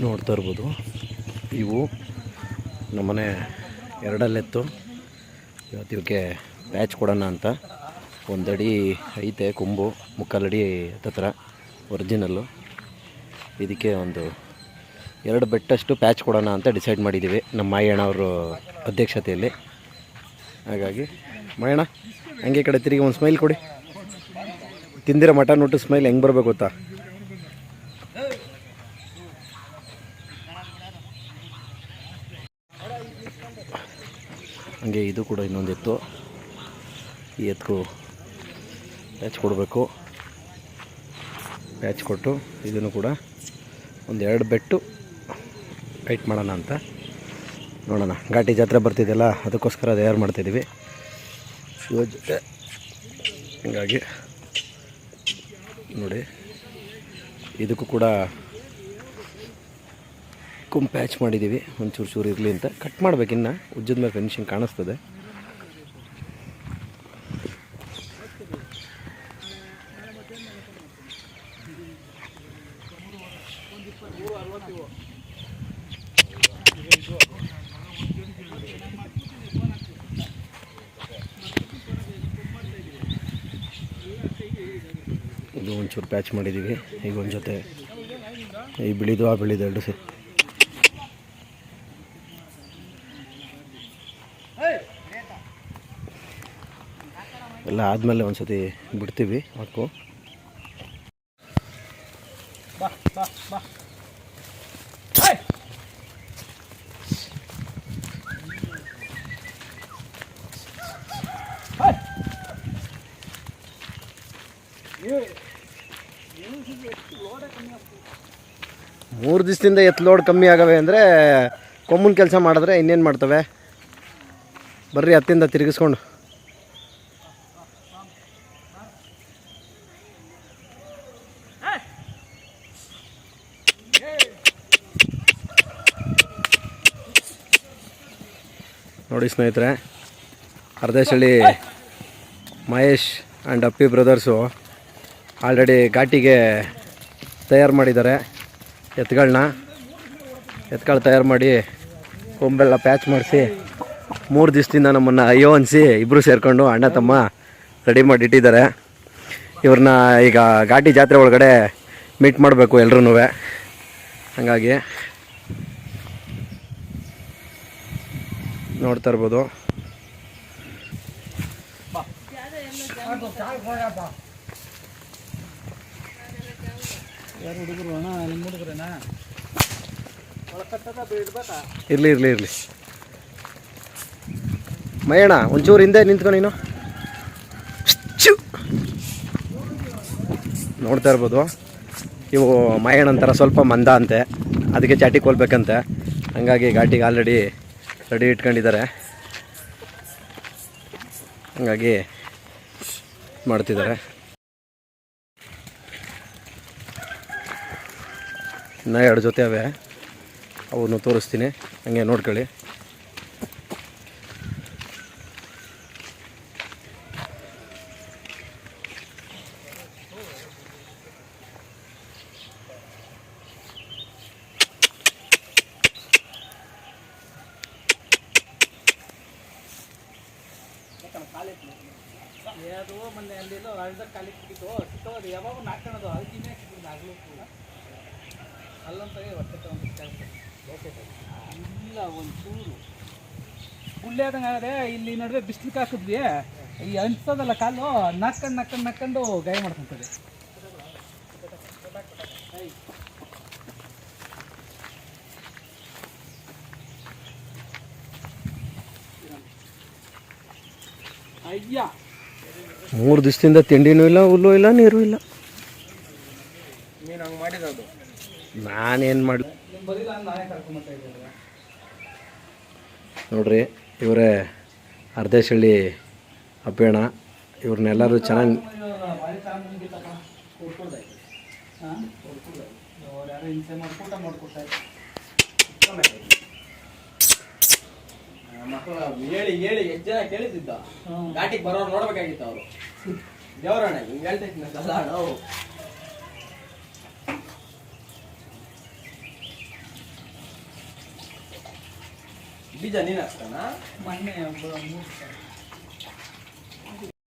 ನೋಡ್ತಾ ಇರ್ಬೋದು. ಇವು ನಮ್ಮನೆ ಎರಡಲ್ಲೆತ್ತು. ಇವತ್ತು ಇವಕ್ಕೆ ಪ್ಯಾಚ್ ಕೊಡೋಣ ಅಂತ. ಒಂದಡಿ ಐತೆ, ಕೊಂಬು, ಮುಕ್ಕಾಲಡಿ ಹತ್ತತ್ರ ಒರಿಜಿನಲ್ಲು ಇದಕ್ಕೆ ಒಂದು ಎರಡು ಬೆಟ್ಟಷ್ಟು ಪ್ಯಾಚ್ ಕೊಡೋಣ ಅಂತ ಡಿಸೈಡ್ ಮಾಡಿದ್ದೀವಿ ನಮ್ಮ ಮಾಯಣ್ಣ ಅವರು ಅಧ್ಯಕ್ಷತೆಯಲ್ಲಿ. ಹಾಗಾಗಿ, ಮಾಯಣ್ಣ, ಹಂಗೆ ಕಡೆ ತಿರುಗಿ ಒಂದು ಸ್ಮೈಲ್ ಕೊಡಿ. ತಿಂದಿರೋ ಮಟನ್ ಊಟ ಸ್ಮೈಲ್ ಹೆಂಗೆ ಬರಬೇಕು ಗೊತ್ತಾ? ಹಂಗೆ ಇದು ಕೂಡ ಇನ್ನೊಂದು ಎತ್ತು. ಈ ಎತ್ತು ಪ್ಯಾಚ್ ಕೊಡಬೇಕು. ಪ್ಯಾಚ್ ಕೊಟ್ಟು ಇದನ್ನು ಕೂಡ ಒಂದು ಎರಡು ಬೆಟ್ಟು ಟೈಟ್ ಮಾಡೋಣ ಅಂತ. ನೋಡೋಣ. ಘಾಟಿ ಜಾತ್ರೆ ಬರ್ತಿದೆಯಲ್ಲ, ಅದಕ್ಕೋಸ್ಕರ ತಯಾರು ಮಾಡ್ತಿದ್ದೀವಿ ಶಿವ ಜೊತೆ. ಹಂಗಾಗಿ ನೋಡಿ. ಇದಕ್ಕೂ ಕೂಡ ಕುಂ ಪ್ಯಾಚ್ ಮಾಡಿದ್ದೀವಿ. ಒಂಚೂರು ಚೂರು ಇರಲಿ ಅಂತ. ಕಟ್ ಮಾಡ್ಬೇಕಿನ್ನ ಉಜ್ಜದ ಮೇಲೆ ಫಿನಿಷಿಂಗ್ ಕಾಣಿಸ್ತದೆ. ಇದು ಒಂಚೂರು ಪ್ಯಾಚ್ ಮಾಡಿದ್ದೀವಿ. ಈಗ ಒಂದು ಜೊತೆ ಈ ಬಿಳಿದು ಆ ಬಿಳಿದು ಎರಡು ಸೇ ಎಲ್ಲ ಆದಮೇಲೆ ಒಂದು ಸತಿ ಬಿಡ್ತೀವಿ ಹಾಕು ಮೂರು ದಿವಸದಿಂದ ಎತ್ತು ಲೋಡ್ ಕಮ್ಮಿ ಆಗವೆ ಅಂದರೆ ಕೊಮ್ಮನ್ ಕೆಲಸ ಮಾಡಿದ್ರೆ ಇನ್ನೇನು ಮಾಡ್ತವೆ? ಬರ್ರಿ ಹತ್ತಿಂದ ತಿರುಗಿಸ್ಕೊಂಡು. ನೋಡಿ ಸ್ನೇಹಿತರೆ, Ardheshalli, Mahesh and Appi brothers already ಘಾಟಿಗೆ ತಯಾರು ಮಾಡಿದ್ದಾರೆ ಎತ್ತುಗಳನ್ನ ಎತ್ಗಳು ತಯಾರು ಮಾಡಿ ಕೊಂಬೆಲ್ಲ ಪ್ಯಾಚ್ ಮಾಡಿಸಿ ಮೂರು ದಿವಸದಿಂದ ನಮ್ಮನ್ನು ಅಯ್ಯೋ ಅನಿಸಿ ಇಬ್ಬರು ಸೇರಿಕೊಂಡು ಅಣ್ಣ ತಮ್ಮ ರೆಡಿ ಮಾಡಿ ಇಟ್ಟಿದ್ದಾರೆ. ಇವ್ರನ್ನ ಈಗ ಘಾಟಿ ಜಾತ್ರೆ ಒಳಗಡೆ ಮೀಟ್ ಮಾಡಬೇಕು ಎಲ್ಲರೂ ಹಾಗಾಗಿ ನೋಡ್ತಾ ಇರ್ಬೋದು. ಇರ್ಲಿ ಇರ್ಲಿ ಇರ್ಲಿ. ಮಯಣ ಒಂಚೂರು ಹಿಂದೆ ನಿಂತ್ಕೊ ನೀನು! ನೋಡ್ತಾ ಇರ್ಬೋದು. ಇವು ಮಯಣ ಅಂತಾರ ಸ್ವಲ್ಪ ಮಂದ ಅಂತೆ. ಅದಕ್ಕೆ ಚಾಟಿಗೆ ಕೊಲ್ಬೇಕಂತೆ. ಹಂಗಾಗಿ ಘಾಟಿಗೆ ಆಲ್ರೆಡಿ ರೆಡಿ ಇಟ್ಕೊಂಡಿದ್ದಾರೆ. ಹಂಗಾಗಿ ಮಾಡ್ತಿದ್ದಾರೆ. ಇನ್ನೂ ಎರಡು ಜೊತೆ ಅವೆ ಅವನು ತೋರಿಸ್ತೀನಿ. ಹಂಗೆ ನೋಡ್ಕೊಳ್ಳಿ. ಅದು ಮೊನ್ನೆ ಅಲ್ಲಿಲ್ಲೋ ರಾಜ್ಯದಾಗ ಕಾಲಿಗೆ ಬಿಟ್ಟಿತ್ತು ಸಿಕ್ಕವ ಅದು ಯಾವಾಗ ನಾಲ್ಕಣದು ಅದಕ್ಕೆ ಇನ್ನೇ ಸಿಕ್ಕಿದ್ದು ಆಗಲೂ ಕೂಡ ಅಲ್ಲೊಂದು ಸರಿ ಹೊಟ್ಟೆ ತಗೊಂಡು ಇಲ್ಲ ಒಂದು ಚೂರು ಆಗದೆ ಇಲ್ಲಿ ನಡುವೆ ಬಿಸ್ಲಿಕ್ಕೆ ಹಾಕಿದ್ವಿ ಈ ಅನ್ಸೋದಲ್ಲ ಕಾಲು ನಾಕ್ಕೊಂಡು ನಾಕ್ಕೊಂಡು ನಾಕ್ಕೊಂಡು ಗಾಯ ಮಾಡ್ಕೊಂತದೆ. ಮೂರು ದಿವಸದಿಂದ ತಿಂಡಿನೂ ಇಲ್ಲ ಹುಲ್ಲು ಇಲ್ಲ ನೀರು ಇಲ್ಲ. ನಾನೇನು ಮಾಡಿ ನೋಡ್ರಿ ಇವರೇ ಅರ್ಧೇಶಳ್ಳಿ ಅಪ್ಪೇಣ ಇವ್ರನ್ನೆಲ್ಲರೂ ಚೆನ್ನಾಗಿ ಮಕ್ಕಳ ಹೇಳಿ ಹೇಳಿ ಎಷ್ಟು ಜನ ಕೇಳಿಸಿದ್ದ ಘಾಟಿಗೆ ಬರೋರು ನೋಡ್ಬೇಕಾಗಿತ್ತು ಅವರು. ದೇವರಣ್ಣ ಹಿಂಗೆ ಹೇಳ್ತಾ ಸಲ ನಾವು. ಬೀಜ ನೀನು ಹಾಕ್ತಾನ ಮೊನ್ನೆ ಒಬ್ಬ ಮೂರು